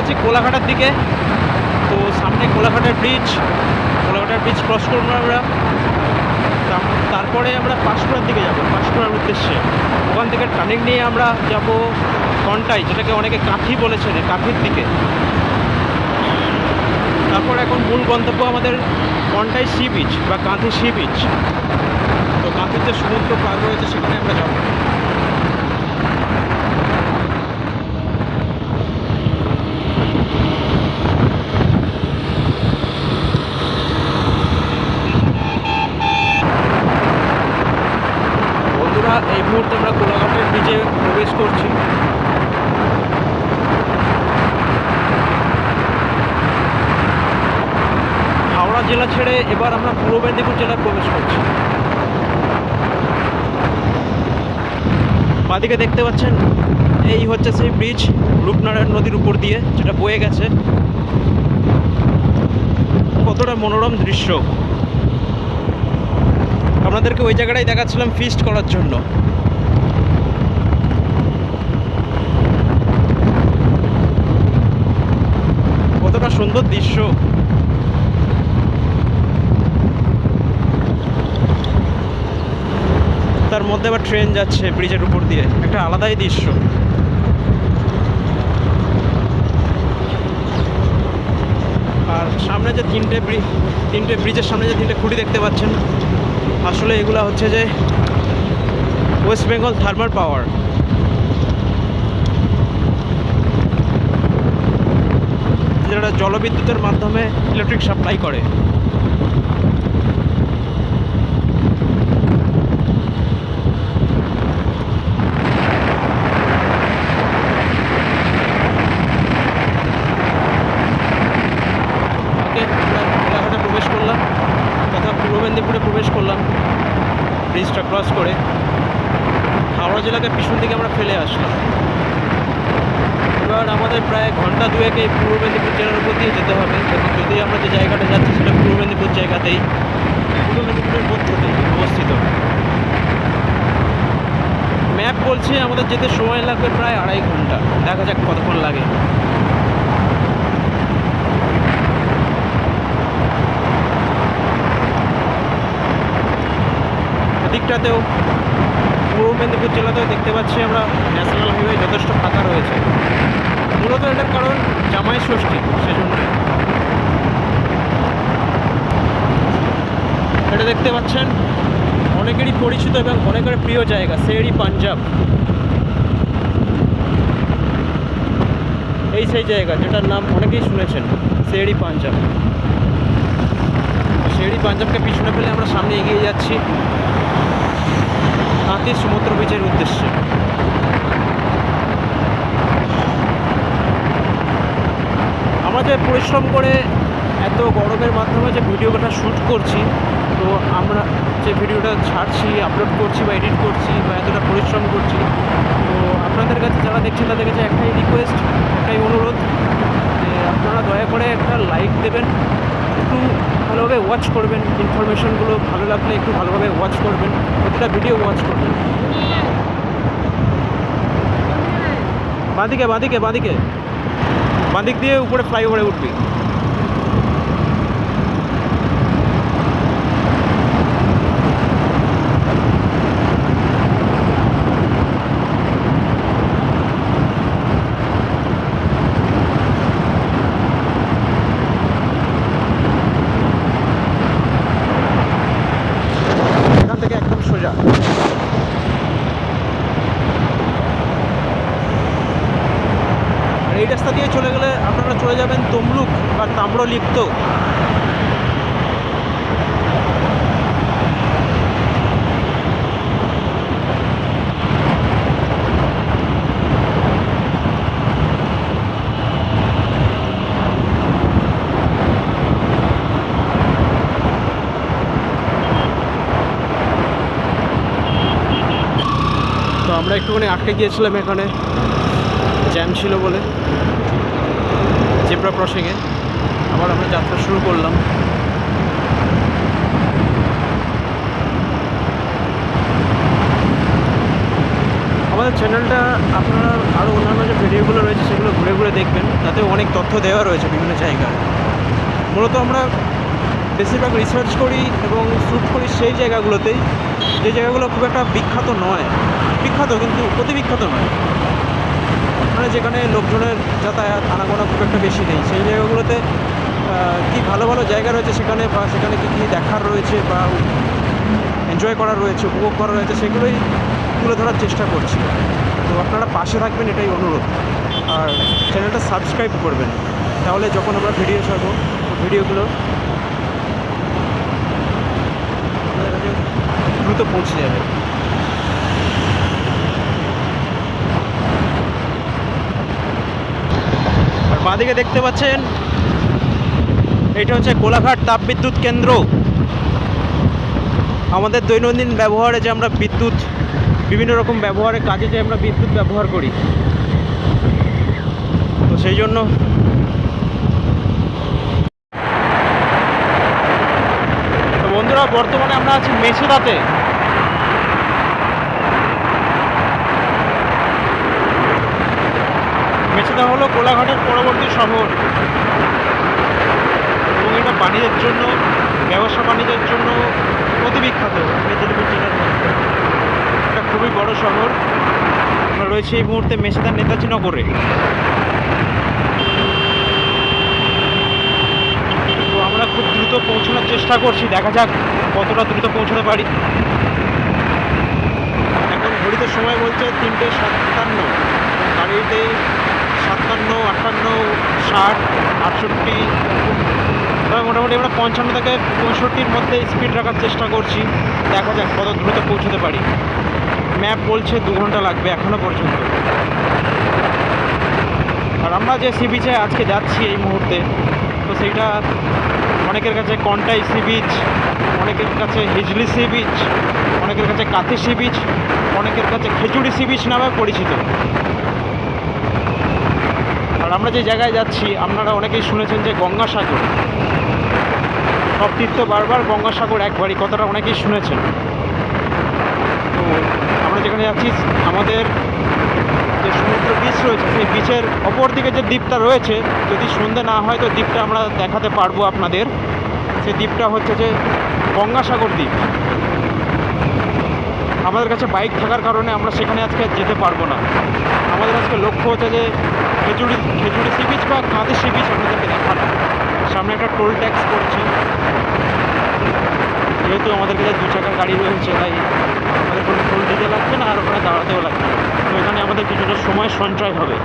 আছি কোলাঘাটার দিকে। তো সামনে কোলাঘাটার ব্রিজ কোলাঘাটার ব্রিজ ক্রস করব আমরা। তারপরে আমরা পাঁশকুড়ার দিকে যাব, পাঁশকুড়ার উদ্দেশ্যে। ওখান থেকে টার্নিং নিয়ে আমরা যাব কন্টাই যেটাকে অনেকে কাঁথি বলেছেন কাঁথির দিকে। তারপর এখন মূল গন্তব্য আমাদের কন্টাই সি বিচ বা কাঁথি সি বিচ তো কাঁথির যে সমুদ্র পার রয়েছে, সেখানে আমরা যাব বন্ধুরা এই মুহূর্তে আমরা কোলাঘাটের ব্রিজে প্রবেশ করছি। হাওড়া জেলা ছেড়ে এবার আমরা পূর্ব মেদিনীপুর জেলায় প্রবেশ করছি। বাদিকে দেখতে পাচ্ছেন, এই হচ্ছে সেই ব্রিজ, রূপনারায়ণ নদীর উপর দিয়ে যেটা বয়ে গেছে। কতটা মনোরম দৃশ্য। আপনাদেরকে ওই জায়গাটাই দেখাচ্ছিলাম ফিস্ট করার জন্য। কতটা সুন্দর দৃশ্য। তার মধ্যে আবার ট্রেন যাচ্ছে ব্রিজের উপর দিয়ে। একটা আলাদাই দৃশ্য। আর সামনে যে তিনটে তিনটে ব্রিজের সামনে যে তিনটে খুঁটি দেখতে পাচ্ছেন, আসলে এগুলা হচ্ছে যে ওয়েস্ট বেঙ্গল থার্মাল পাওয়ার যেটা জলবিদ্যুতের মাধ্যমে ইলেকট্রিক সাপ্লাই করে ওকে আমরা কোলাঘাটে প্রবেশ করলাম তথা পূর্ব মেদিনীপুরে প্রবেশ করলাম ব্রিজটা ক্রস করে হাওড়া জেলাকে পিছন দিকে আমরা ফেলে আসলাম এবার আমাদের প্রায় ঘণ্টা দুয়েক এই পূর্ব মেদিনীপুর জেলার উপর দিয়ে যেতে হবে। যদি আমরা যে জায়গাটা যাচ্ছি সেটা পূর্ব মেদিনীপুর জায়গাতেই, পূর্ব মেদিনীপুরের মধ্যতেই অবস্থিত। ম্যাপ বলছে আমাদের যেতে সময় লাগবে প্রায় আড়াই ঘণ্টা। দেখা যাক কতক্ষণ লাগে। এদিকটাতেও পূর্ব মেদিনীপুর জেলাতেও দেখতে পাচ্ছি আমরা ন্যাশনাল হাইওয়ে যথেষ্ট ফাঁকা রয়েছে। মূলত এটার কারণ জামাই ষষ্ঠী সেজন্য। এটা দেখতে পাচ্ছেন, অনেকেরই পরিচিত এবং অনেকের প্রিয় জায়গা শেরি পাঞ্জাব। এই সেই জায়গা যেটার নাম অনেকেই শুনেছেন শেরি পাঞ্জাব। শেরি পাঞ্জাবকে পিছনে ফেলে আমরা সামনে এগিয়ে যাচ্ছি। কাঁতি সমুদ্র বীচের উদ্দেশ্যে। আমরা যে পরিশ্রম করে এত গরমের মাধ্যমে যে ভিডিওটা শ্যুট করছি, তো আমরা যে ভিডিওটা ছাড়ছি আপলোড করছি বা এডিট করছি বা এতটা পরিশ্রম করছি, তো আপনাদের কাছে যারা দেখছেন তাদের কাছে একটাই রিকোয়েস্ট একটাই অনুরোধ যে আপনারা দয়া করে একটা লাইক দেবেন, একটু ভালোভাবে ওয়াচ করবেন ইনফরমেশনগুলো ভালো লাগলে একটু ভালোভাবে ওয়াচ করবেন, প্রতিটা ভিডিও ওয়াচ করবেন। বাঁদিকে বাঁদিকে বাঁদিকে। বাঁদিক দিয়ে উপরে ফ্লাইওভারে উঠবি এখান থেকে একদম সোজা এই রাস্তা দিয়ে চলে গেলে আপনারা চলে যাবেন তমলুক বা তাম্রলিপ্ত। আমরা একটুখানি আটকে গিয়েছিলাম এখানে। জ্যাম ছিল বলে। জেব্রা ক্রসিংয়ে। আবার আমরা যাত্রা শুরু করলাম। আমাদের চ্যানেলটা আপনারা আরও অন্যান্য যে ভিডিওগুলো রয়েছে সেগুলো ঘুরে ঘুরে দেখবেন। তাতে অনেক তথ্য দেওয়া রয়েছে বিভিন্ন জায়গায়। মূলত আমরা বেশিরভাগ রিসার্চ করি এবং শ্যুট করি সেই জায়গাগুলোতেই। যে জায়গাগুলো খুব একটা বিখ্যাত নয়। বিখ্যাত, কিন্তু অতি বিখ্যাত নয়। মানে যেখানে লোকজনের যাতায়াত, আনাগোনা খুব একটা বেশি নেই। সেই জায়গাগুলোতে কি ভালো ভালো জায়গা রয়েছে সেখানে বা সেখানে কী কী দেখার রয়েছে বা এনজয় করার রয়েছে, উপভোগ করার রয়েছে, সেগুলোই তুলে ধরার চেষ্টা করছি। তো আপনারা পাশে থাকবেন, এটাই অনুরোধ। আর চ্যানেলটা সাবস্ক্রাইব করবেন। তাহলে যখন আমরা ভিডিও ছাড়বো ভিডিওগুলো দ্রুত পৌঁছে যাবে। বাঁদিকে দেখতে পাচ্ছেন, এটা হচ্ছে কোলাঘাট তাপবিদ্যুৎ কেন্দ্র। আমাদের দৈনন্দিন ব্যবহারে যে আমরা বিদ্যুৎ, বিভিন্ন রকম ব্যবহারের কাজে যে আমরা বিদ্যুৎ ব্যবহার করি। তো সেই জন্য বন্ধুরা, বর্তমানে আমরা আছি মেছেদাতে মেছেদা হলো কোলাঘাটের পরবর্তী শহর। এবং এটা বাণিজ্যের জন্য, ব্যবসা বাণিজ্যের জন্য অতি বিখ্যাত মেদিনীপুর জেলার মধ্যে এটা খুবই বড় শহর। আমরা রয়েছে এই মুহূর্তে মেছেদার নেতাজি নগরে। তো আমরা খুব দ্রুত পৌঁছানোর চেষ্টা করছি। দেখা যাক কতটা দ্রুত পৌঁছাতে পারি। এখন ঘড়িতে সময় বলছে তিনটে সাতান্ন। গাড়িতে সাতান্ন আটান্ন, ষাট, আটষট্টি। মোটামুটি আমরা পঞ্চান্ন থেকে পঁয়ষট্টির মধ্যে স্পিড রাখার চেষ্টা করছি। দেখা যাক কত দ্রুত পৌঁছতে পারি। ম্যাপ বলছে দু ঘণ্টা লাগবে এখনও পর্যন্ত। আর আমরা যে সি বিচে আজকে যাচ্ছি এই মুহূর্তে, তো সেইটা অনেকের কাছে কন্টাই সি বিচ অনেকের কাছে হিজলি সি বিচ অনেকের কাছে কাতি সি বিচ অনেকের কাছে খেচুড়ি সি বিচ নামে পরিচিত। আর আমরা যে জায়গায় যাচ্ছি, আপনারা অনেকেই শুনেছেন যে গঙ্গাসাগর। সব তীর্থ বারবার গঙ্গাসাগর একবারই, কথাটা অনেকেই শুনেছেন। তো আমরা যেখানে যাচ্ছি, আমাদের যে সমুদ্র বিচ রয়েছে, সেই বিচের অপর দিকে যে দ্বীপটা রয়েছে, যদি সন্ধে না হয়, তো দ্বীপটা আমরা দেখাতে পারব আপনাদের। সেই দ্বীপটা হচ্ছে যে গঙ্গাসাগর দ্বীপ। আমাদের কাছে বাইক থাকার কারণে আমরা সেখানে আজকে যেতে পারব না। আমাদের আজকে লক্ষ্য হচ্ছে যে খেজুরি খেজুরি সি বিচ বা কাঁদে সি বিচ আপনাদেরকে দেখানো। সামনে একটা টোল ট্যাক্স করছে যেহেতু আমাদের কাছে দু চাকার গাড়ি রয়েছে, তাই আমাদের কোনো টোল দিতে লাগছে না আর ওখানে দাঁড়াতেও লাগছে না। তো এখানে আমাদের কিছুটা সময় সঞ্চয় হবে।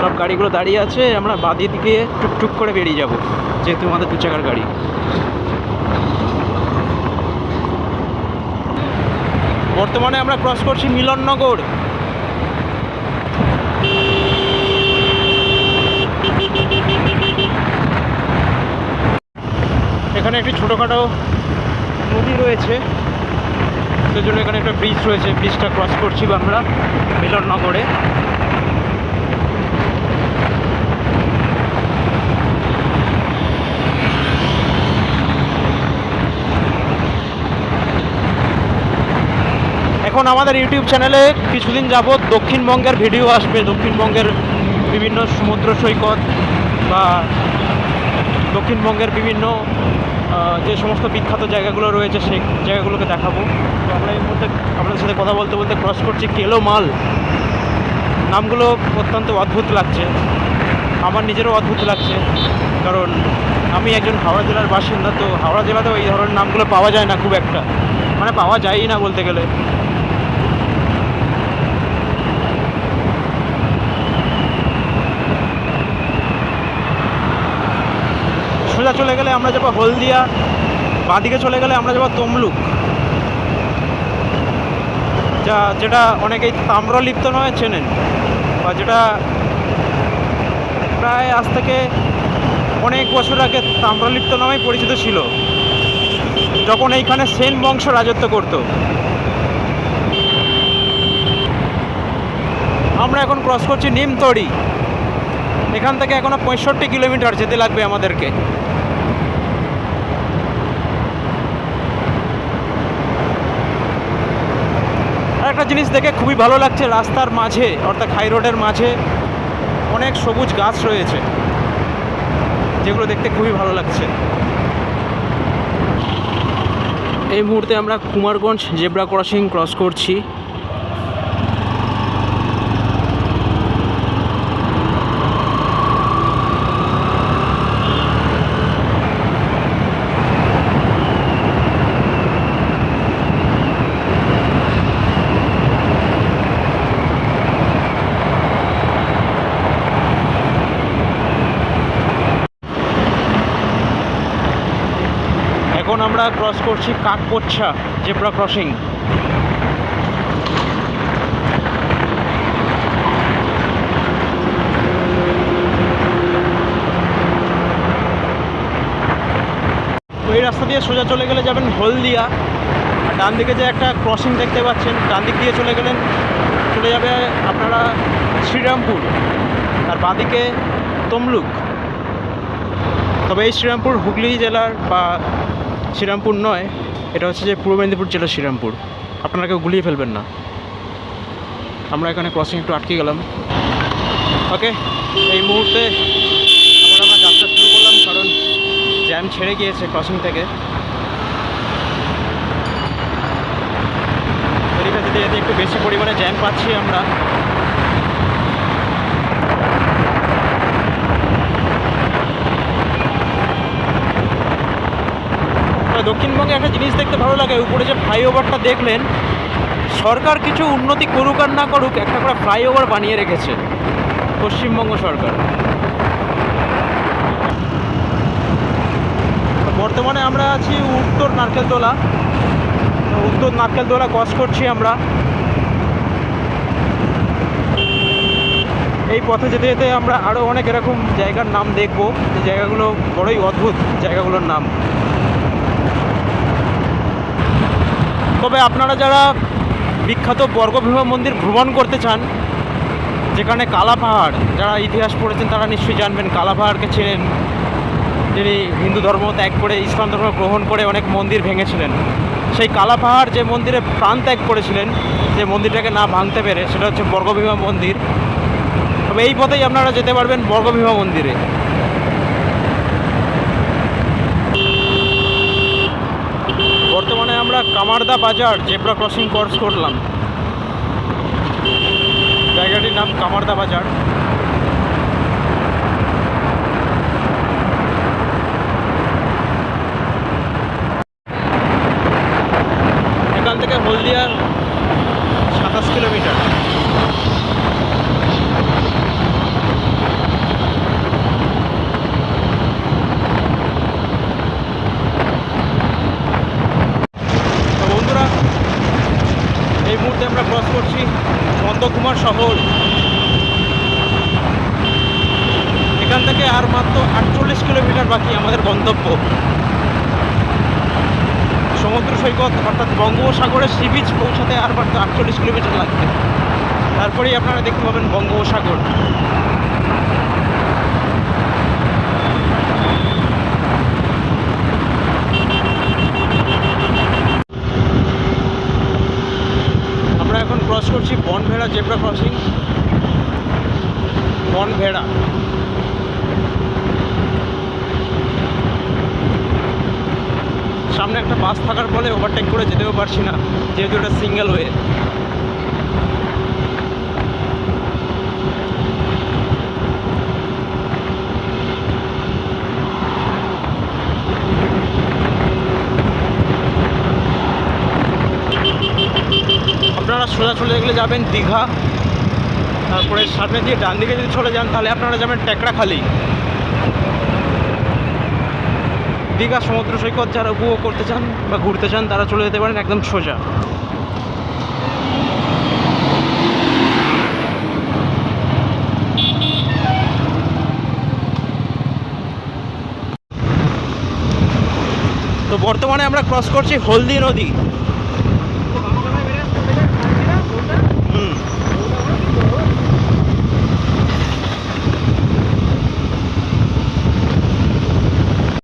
সব গাড়িগুলো দাঁড়িয়ে আছে, আমরা বাদিয়ে দিকে টুকটুক করে বেরিয়ে যাব, যেহেতু আমাদের দু চাকার গাড়ি। বর্তমানে আমরা ক্রস করছি মিলননগর। এখানে একটি ছোটোখাটো নদী রয়েছে। সেই জন্য এখানে একটা ব্রিজ রয়েছে। ব্রিজটা ক্রস করছি আমরা মিলননগরে। এখন আমাদের ইউটিউব চ্যানেলে কিছুদিন যাবৎ দক্ষিণবঙ্গের ভিডিও আসবে। দক্ষিণবঙ্গের বিভিন্ন সমুদ্র সৈকত বা দক্ষিণবঙ্গের বিভিন্ন যে সমস্ত বিখ্যাত জায়গাগুলো রয়েছে সেই জায়গাগুলোকে দেখাবো। তো আমরা এই মুহূর্তে আপনাদের সাথে কথা বলতে বলতে ক্রস করছি কেলো মাল নামগুলো অত্যন্ত অদ্ভুত লাগছে। আমার নিজেরও অদ্ভুত লাগছে, কারণ আমি একজন হাওড়া জেলার বাসিন্দা, তো হাওড়া জেলাতেও এই ধরনের নামগুলো পাওয়া যায় না খুব একটা। মানে পাওয়া যায়ই না বলতে গেলে। সোজা চলে গেলে আমরা যাব হলদিয়া, বাঁদিকে চলে গেলে আমরা যাব তমলুক। যা, যেটা অনেকেই তাম্রলিপ্ত নয়, চেনেন। বা যেটা প্রায় আজ থেকে অনেক বছর আগে তাম্রলিপ্ত নামেই পরিচিত ছিল। যখন এইখানে সেন বংশ রাজত্ব করত। আমরা এখন ক্রস করছি নিমতড়ি। এখান থেকে এখনও পঁয়ষট্টি কিলোমিটার যেতে লাগবে আমাদেরকে। জিনিস দেখে খুবই ভালো লাগছে রাস্তার মাঝে, অর্থাৎ হাই রোডের মাঝে অনেক সবুজ গাছ রয়েছে, যেগুলো দেখতে খুবই ভালো লাগছে। এই মুহূর্তে আমরা কুমারগঞ্জ জেব্রা ক্রসিং ক্রস করছি এখন আমরা ক্রস করছি কাকপোচ্ছা জেব্রা ক্রসিং এই রাস্তা দিয়ে সোজা চলে গেলে যাবেন হলদিয়া। আর ডান দিকে যে একটা ক্রসিং দেখতে পাচ্ছেন, ডান দিক দিয়ে চলে গেলেন, চলে যাবে আপনারা শ্রীরামপুর। আর বাঁদিকে তমলুক। তবে এই শ্রীরামপুর হুগলি জেলার বা শ্রীরামপুর নয়, এটা হচ্ছে যে পূর্ব মেদিনীপুর জেলার শ্রীরামপুর। আপনারা কেউ গুলিয়ে ফেলবেন না। আমরা এখানে ক্রসিং একটু আটকে গেলাম। ওকে এই মুহূর্তে আবার আমরা যাত্রা শুরু করলাম, কারণ জ্যাম ছেড়ে গিয়েছে ক্রসিং থেকে। এদিকে যেতে একটু বেশি পরিমাণে জ্যাম পাচ্ছি আমরা। তবে দক্ষিণবঙ্গে একটা জিনিস দেখতে ভালো লাগে, উপরে যে ফ্লাইওভারটা দেখলেন, সরকার কিছু উন্নতি করুক আর না করুক, একটা করে ফ্লাইওভার বানিয়ে রেখেছে পশ্চিমবঙ্গ সরকার। বর্তমানে আমরা আছি উত্তর নারকেলতলা। উত্তর নারকেলতলা ক্রস করছি আমরা। এই পথে যেতে যেতে আমরা আরও অনেক এরকম জায়গার নাম দেখব। যে জায়গাগুলো বড়ই অদ্ভুত জায়গাগুলোর নাম। তবে আপনারা যারা বিখ্যাত বর্গভীমা মন্দির ভ্রমণ করতে চান, যেখানে কালাপাহাড়, যারা ইতিহাস পড়েছেন তারা নিশ্চয়ই জানবেন কালা পাহাড়কে চেনেন যিনি হিন্দু ধর্ম ত্যাগ করে, ইসলাম ধর্ম গ্রহণ করে অনেক মন্দির ভেঙেছিলেন। সেই কালাপাহাড় যে মন্দিরে প্রাণ ত্যাগ করেছিলেন, যে মন্দিরটাকে না ভাঙতে পেরে, সেটা হচ্ছে বর্গভীমা মন্দির। তবে এই পথেই আপনারা যেতে পারবেন বর্গভীমা মন্দিরে বর্তমানে আমরা কামারদা বাজার জেব্রা ক্রসিং কোর্স করলাম। জায়গাটির নাম কামারদা বাজার এখান থেকে হলদিয়া সাতাশ কিলোমিটার তো বন্ধুরা এই মুহূর্তে আমরা ক্রস করছি নন্দকুমার শহর এখান থেকে আর মাত্র আটচল্লিশ কিলোমিটার বাকি আমাদের গন্তব্য সমুদ্র সৈকত অর্থাৎ বঙ্গোপসাগরের সি বিচ পৌঁছাতে আর মাত্র আটচল্লিশ কিলোমিটার লাগবে। তারপরেই আপনারা দেখতে পাবেন বঙ্গোপসাগর। আমরা এখন ক্রস করছি বনভেড়া জেব্রা ক্রসিং বনভেড়া। সামনে একটা বাস থাকার ফলে ওভারটেক করে যেতেও পারছি না, যেহেতু এটা সিঙ্গেল ওয়ে আপনারা সোজা চলে গেলে যাবেন দীঘা, তারপরে সামনে দিয়ে ডান দিকে যদি চলে যান, তাহলে আপনারা যাবেন টেকরাখালি দীঘা সমুদ্র সৈকত যারা উপভোগ করতে চান বা ঘুরতে চান, তারা চলে যেতে পারেন একদম সোজা। তো বর্তমানে আমরা ক্রস করছি হলদি নদী।